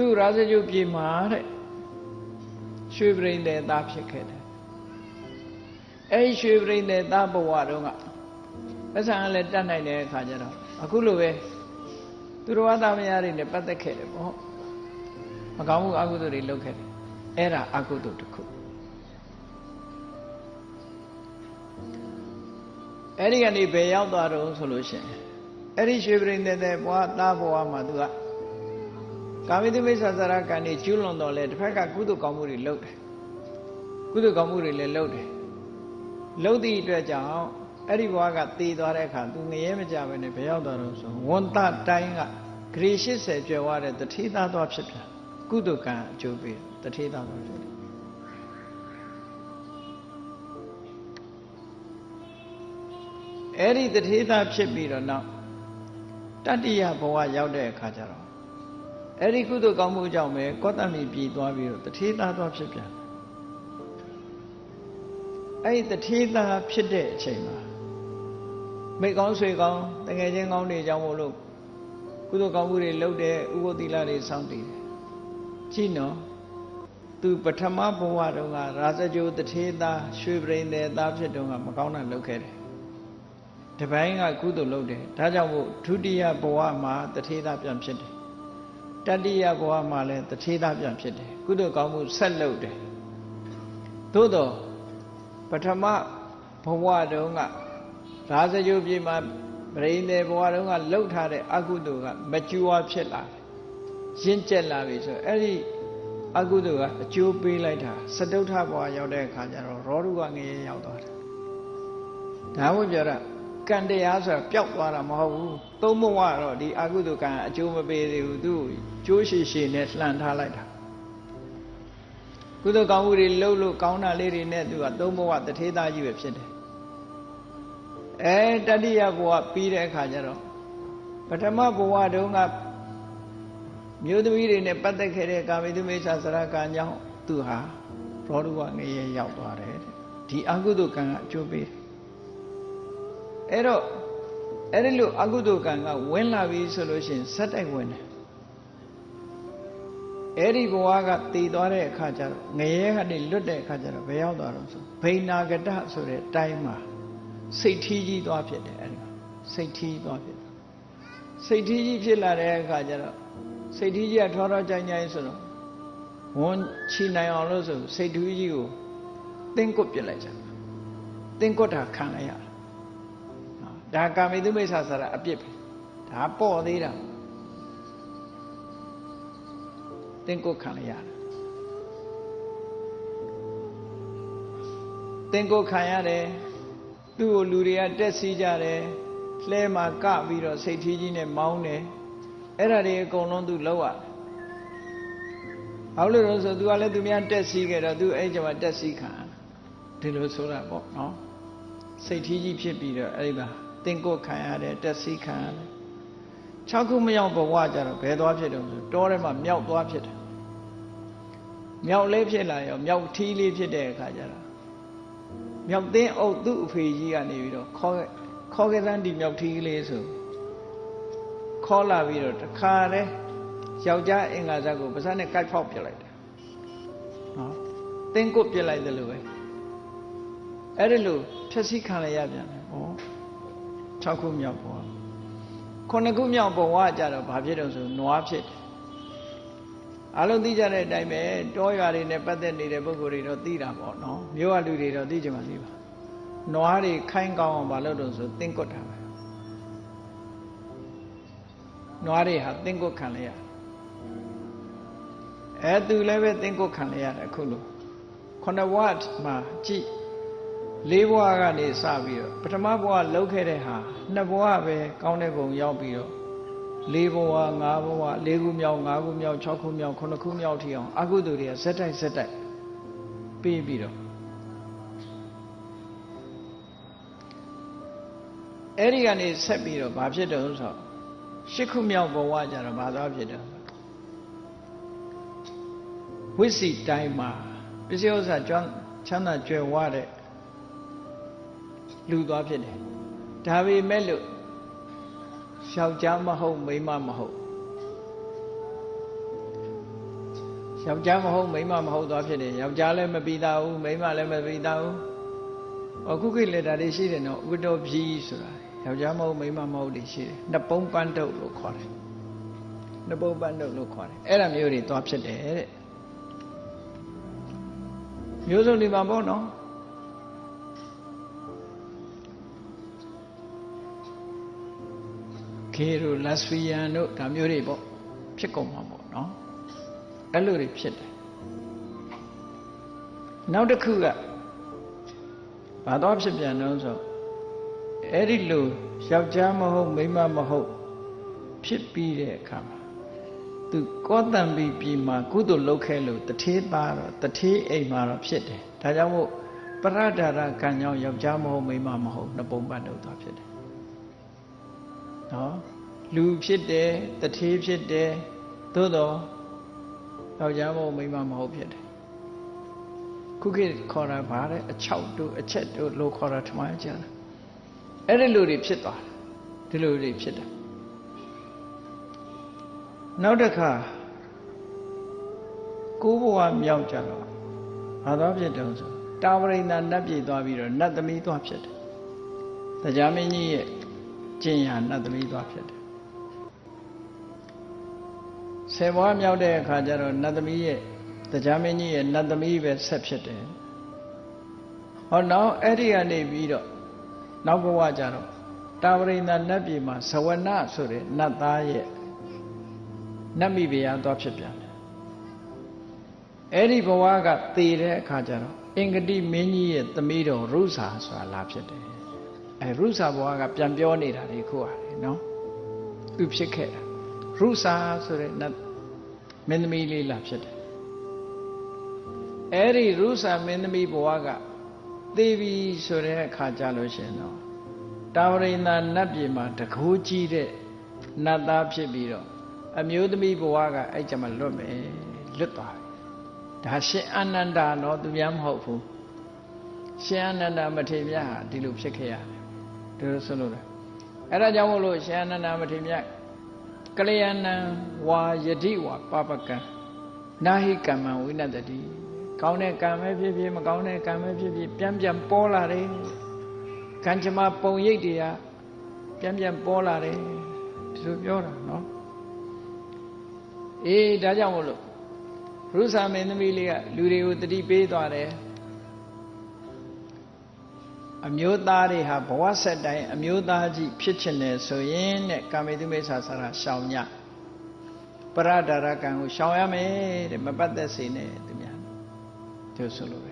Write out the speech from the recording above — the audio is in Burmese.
သူရာဇဂုပြေမှာတဲ့ရွှေပရိန်တဲ့သားဖြစ်ခဲ့တယ်အဲ့ဒီရွှေပရိန်တဲ့သားဘဝတုန်းကပတ်စံကလည်းတတ်နိုင်တဲ့အခါကျတော့အခုလိုပဲသူတော်ဝါသားမယားတွေနဲ့ပတ်သက်ခဲ့တယ်ပေါ့မကောင်းမှုအကုသိုလ်တွေလုပ်ခဲ့တယ်အဲ့ဒါအကုသိုလ်တစ်ခုအဲ့ဒီကနေဘယ်ရောက်သွားတော့ဆိုလို့ရှိရင်အဲ့ဒီရွှေပရိန်တဲ့တဲ့ဘဝသားဘဝမှာသူက ကာမိတုမိစ္ဆာသရကံနေကျူးလွန်တော့လေတစ်ဖက်ကကုသိုလ်ကောင်းမှုတွေလုပ်တယ်ကုသိုလ်ကောင်းမှုတွေလည်းလုပ်တယ်လုပ်သည့်အတွက်ကြောင့်အဲ့ဒီဘဝကတည်သွားတဲ့အခါသူငရဲမကြပဲနဲ့ဘယ်ရောက်သွားတော့ဆိုဝန်တတိုင်းကဂရေ80ကျော်သွားတဲ့တတိသားသွားဖြစ်ပြန်ကုသိုလ်ကံအကျိုးပေးတတိသားသွားဖြစ်တယ်အဲ့ဒီတတိသားဖြစ်ပြီးတော့နောက်တတ္တိယဘဝရောက်တဲ့အခါကျတော့ အဲ့ဒီကုသိုလ်ကောင်းမှုကြောင့်ပဲကောတမီပြည်သွားပြီးတော့တထေသားသွားဖြစ်ပြန်အဲ့ဒီတထေသားဖြစ်တဲ့အချိန်မှာမိကောင်းဆွေကောင်းတငယ်ချင်းကောင်းတွေကြောင့်မို့လို့ကုသိုလ်ကောင်းမှုတွေလုပ်တယ်ဥပုသီလတွေစောင့်တည်တယ်ကြည့်နော်သူပထမဘဝတုန်းကရာဇဂိုတထေသားရွှေပရိန်တဲ့သားဖြစ်တုန်းကမကောင်းတာလုပ်ခဲ့တယ်တပိုင်းကကုသိုလ်လုပ်တယ်ဒါကြောင့်မို့ဒုတိယဘဝမှာတထေသားပြန်ဖြစ်တယ် တတိယဘဝမှာလည်းတထေသားပြန်ဖြစ်တယ်ကုသိုလ်ကောင်းမှုဆက်လုပ်တယ်သို့တော့ပထမဘဝတုန်းကရာဇဂိုပြည်မှာပရိသေဘဝတုန်းကလှုပ်ထားတဲ့အကုသိုလ်ကမကျူဝါဖြစ်လာတယ်ရင့်ကျက်လာပြီဆိုအဲ့ဒီအကုသိုလ်ကအကျိုးပေးလိုက်တာစတုထဘဝရောက်တဲ့အခါကျတော့ရောဓုကငရေရောက်သွားတယ်ဒါဝိပြောတာ ကံတရားဆိုတာပျောက်သွားတာမဟုတ်ဘူးသုံးဘဝတော့ဒီအကုသိုလ်ကံအကျိုးမပေးသေးဘူးသူကျိုးရှိရှိနဲ့လှန်ထားလိုက်တာကုသိုလ်ကောင်းမှုတွေလှုပ်လို့ကောင်းတာလေးတွေနဲ့သူကသုံးဘဝတထေသားကြီးပဲဖြစ်တယ်အဲတတိယဘဝပြီးတဲ့အခါကျတော့ပထမဘဝတုန်းကမြို့သမီးတွေနဲ့ပတ်သက်ခဲ့တဲ့ကာမိတုမိစ္ဆာစရကံကြောင့်သူဟာရောဓုဝငရေရောက်သွားတယ်တဲ့ဒီအကုသိုလ်ကံကအကျိုးပေးတယ် အဲ့တော့အဲ့ဒီလိုအကုသိုလ်ကံကဝင်လာပြီဆိုလို့ရှိရင်ဇက်တိုက်ဝင်တယ်အဲ့ဒီဘဝကတည်သွားတဲ့အခါကျတော့ငရဲကနေလွတ်တဲ့အခါကျတော့ဘယ်ရောက်သွားတော့ဆိုဘိနာကတဆိုတဲ့တိုင်းမှာစိတ်ထီးကြီးသွားဖြစ်တယ်အဲ့ဒီမှာစိတ်ထီးသွားဖြစ်တယ်စိတ်ထီးကြီးဖြစ်လာတဲ့အခါကျတော့စိတ်ထီးကြီးကထွားထွားကြိုင်ကြိုင်ဆိုတော့ဝန်ချီနိုင်အောင်လို့ဆိုစိတ်ထီးကြီးကိုတင်းကွတ်ပြစ်လိုက်ကြတယ်တင်းကွတ်တာခံလိုက်ရတယ် ဒါကာမိတုမိစ္ဆာဆရာအပြစ်ပဲဒါပေါ့သေးတာတင်းကိုခံရရတယ်တင်းကိုခံရတယ်သူ့ကိုလူတွေကတက်စီးကြတယ်လှဲမှာကပြီးတော့စိတ်ထီးကြီးနဲ့မောင်းတယ်အဲ့ဒါတွေအကုန်လုံးသူလောက်ရတယ်ဘာလို့လဲဆိုသူကလည်းသူများတက်စီးခဲ့တော့သူအဲ့ကြမှာတက်စီးခံဒီလိုဆိုတာပေါ့နော်စိတ်ထီးကြီးဖြစ်ပြီးတော့အဲ့ဒီမှာ တင်ကိုခံရတယ်တက်စီခံရတယ်6ခုမရောက်ဘဝကြတော့ဘယ်သွားဖြစ်တော့ဆိုတောထဲမှာမြောက်သွားဖြစ်တယ်မြောက်လေးဖြစ်လာရောမြောက်ထီးလေးဖြစ်တဲ့အခါကျတော့မြောက်သိန်းအုပ်သူ့အဖေကြီးကနေပြီးတော့ခေါ်ခေါ်ခဲ့တဲ့ဒီမြောက်ထီးလေးဆိုခေါ်လာပြီးတော့တခါတည်းယောက်ျားအင်္ဂါဇက်ကိုပါးစပ်နဲ့ကိုက်ဖောက်ပြလိုက်တယ်နော်တင်းကုတ်ပြလိုက်တယ်လို့ပဲအဲ့ဒီလိုဖြည့်ဆည်းခံရရပြန်တယ်ဩ 6ခုမြောက်ဘဝ9ခုမြောက်ဘဝကြတော့ဘာဖြစ်တော့ဆိုနွားဖြစ်တယ်အလုံးသိကြတဲ့အတိုင်းပဲတောရွာတွေနဲ့ပတ်သက်နေတဲ့ပုဂ္ဂိုလ်တွေတော့သိတာပေါ့နော်မြို့ကလူတွေတော့သိကြမှာသိပါနွားတွေခိုင်းကောင်းအောင်မလုပ်တော့ဆိုတင်းကွတ်တာပဲနွားတွေဟာတင်းကွတ်ခံလိုက်ရအဲသူလည်းပဲတင်းကွတ်ခံလိုက်ရတယ်အခုလို့ခုနဝတ်မှာကြည့် လေးဘဝကနေစပြီးတော့ပထမဘဝလှုပ်ခဲ့တဲ့ဟာနှစ်ဘဝပဲကောင်းတဲ့ဘုံရောက်ပြီးတော့လေးဘဝငါးဘဝလေးခုမြောက်ငါးခုမြောက်၆ခုမြောက်9ခုမြောက်ထိအောင်အကုသိုလ်တွေကဇက်တိုက်ဇက်တိုက်ပြီးပြီးတော့အဲ့ဒီကနေဆက်ပြီးတော့ဘာဖြစ်တုံးဆိုရှစ်ခုမြောက်ဘဝကျတော့ဘာသွားဖြစ်တယ်ဝိစီတိုင်းမှာပစ္စည်းဥစ္စာကျွမ်းချမ်းသာကြွယ်ဝတဲ့ လူသွားဖြစ်တယ်ဒါပေမဲ့လို့ယောက်ျားမဟုတ်မိန်းမမဟုတ်ယောက်ျားမဟုတ်မိန်းမမဟုတ်သွားဖြစ်တယ်ယောက်ျားလည်းမပြီးသားဘူးမိန်းမလည်းမပြီးသားဘူးအခုခေတ်လက်တာတွေရှိတယ်နော်ဥဒ္ဒောဖြီးဆိုတာယောက်ျားမဟုတ်မိန်းမမဟုတ်တွေရှိတယ်နှစ်ပုံးပန်းတုပ်လို့ခေါ်တယ်နှစ်ပုံးပန်းတုပ်လို့ခေါ်တယ်အဲ့ဒါမျိုးတွေသွားဖြစ်တယ်တဲ့မျိုးစုံတွေမှာပေါ့နော် ခေရိုလက်စဖီယန်တို့ဒါမျိုးတွေပေါ့ဖြစ်ကုန်မှာပေါ့နော်အဲ့လိုတွေဖြစ်တယ်နောက်တစ်ခုကဘာတော့ဖြစ်ပြန်တော့ဆိုအဲ့ဒီလိုယောက်ျားမဟုတ်မိန်းမမဟုတ်ဖြစ်ပြီးတဲ့အခါမှာသူကောတံပီပြည်မှာကုသိုလ်လုပ်ခဲ့လို့တထေးသားတော့တထေးအိမ်မှာတော့ဖြစ်တယ်ဒါကြောင့်မို့ပရဒရာကံကြောင့်ယောက်ျားမဟုတ်မိန်းမမဟုတ်နှစ်ပုံပတ်တော့သွားဖြစ်တယ် နော်လူဖြစ်တယ်တထေးဖြစ်တယ်သို့တော့ယောက်ျားမဟုတ်မိန်းမမဟုတ်ဖြစ်တယ်ခုခေတ်ခေါ်တာဗါတဲ့အချောက်တို့အချက်တို့လို့ခေါ်တာထမကြတယ်အဲ့ဒီလိုတွေဖြစ်သွားတယ်ဒီလိုတွေဖြစ်တယ်နောက်တစ်ခါကိုးဘဝမြောက်ကြတော့ဘာသွားဖြစ်တယ်ဆိုတာဝရိန္ဒနတ်ပြည်သွားပြီးတော့နတ်သမီးသွားဖြစ်တယ်တရားမင်းကြီးရဲ့ ကျင့်ရနတ်သမီးသွားဖြစ်တယ်ဆယ်ဘဝမြောက်တဲ့အခါကျတော့နတ်သမီးရဲ့တရားမင်းကြီးရဲ့နတ်သမီးပဲဆက်ဖြစ်တယ်ဟောနောက်အဲ့ဒီကနေပြီးတော့နောက်ဘဝကျတော့တာဝရိန္ဒနတ်ပြည်မှာဇဝနဆိုတဲ့နတ်သားရဲ့နတ်မိဖုရားသွားဖြစ်ပြန်တယ်အဲ့ဒီဘဝကတည်တဲ့အခါကျတော့အင်္ဂတိမင်းကြီးရဲ့သမီးတော်ရုစာဆိုတာလာဖြစ်တယ် အဲရုစာဘဝကပြန်ပြောနေတာလေခုရတယ်နော်သူဖြစ်ခဲ့တာရုစာဆိုတဲ့နတ်မင်းသမီးလေးလာဖြစ်တယ်အဲ့ဒီရုစာမင်းသမီးဘဝကသေပြီဆိုတဲ့အခါကျလို့ရှင်တော့တာဝရိန္ဒနတ်ပြည်မှာတကိုးကြီးတဲ့နတ်သားဖြစ်ပြီးတော့အမျိုးသမီးဘဝကအဲ့ကြမှာလွတ်မယ်လွတ်သွားတယ်ဒါရှင်အာနန္ဒာတော့သူများမဟုတ်ဘူးရှင်အာနန္ဒာမထေရမြတ်ဟာဒီလိုဖြစ်ခဲ့ရတယ် ဒီလိုဆိုလို့လေအဲ့ဒါကြောင့်မို့လို့ရှင်အာနန္ဒာမထေရမြတ်ကလျာဏံဝါယတိဝါပပကံနာဟိကမ္မဝိနတတိကောင်းတဲ့ကံပဲဖြစ်ဖြစ်မကောင်းတဲ့ကံပဲဖြစ်ဖြစ်ပြန်ပြန်ပေါ်လာတယ်ကံကြမ္မာပုံရိပ်တွေကပြန်ပြန်ပေါ်လာတယ်ဒီလိုပြောတာနော်အေးဒါကြောင့်မို့လို့ရုသမင်းသမီးလေးကလူတွေကိုတတိပေးသွားတယ် အမျိုးသားတွေဟာဘဝဆက်တိုင်းအမျိုးသားကြီးဖြစ်ချင်တယ်ဆိုရင်တဲ့ကာမေတုမိစ္ဆာဆရာရှောင်ညပရဒါရကံကိုရှောင်ရမယ်တဲ့မပတ်သက်စေနဲ့သူများသူဆိုလို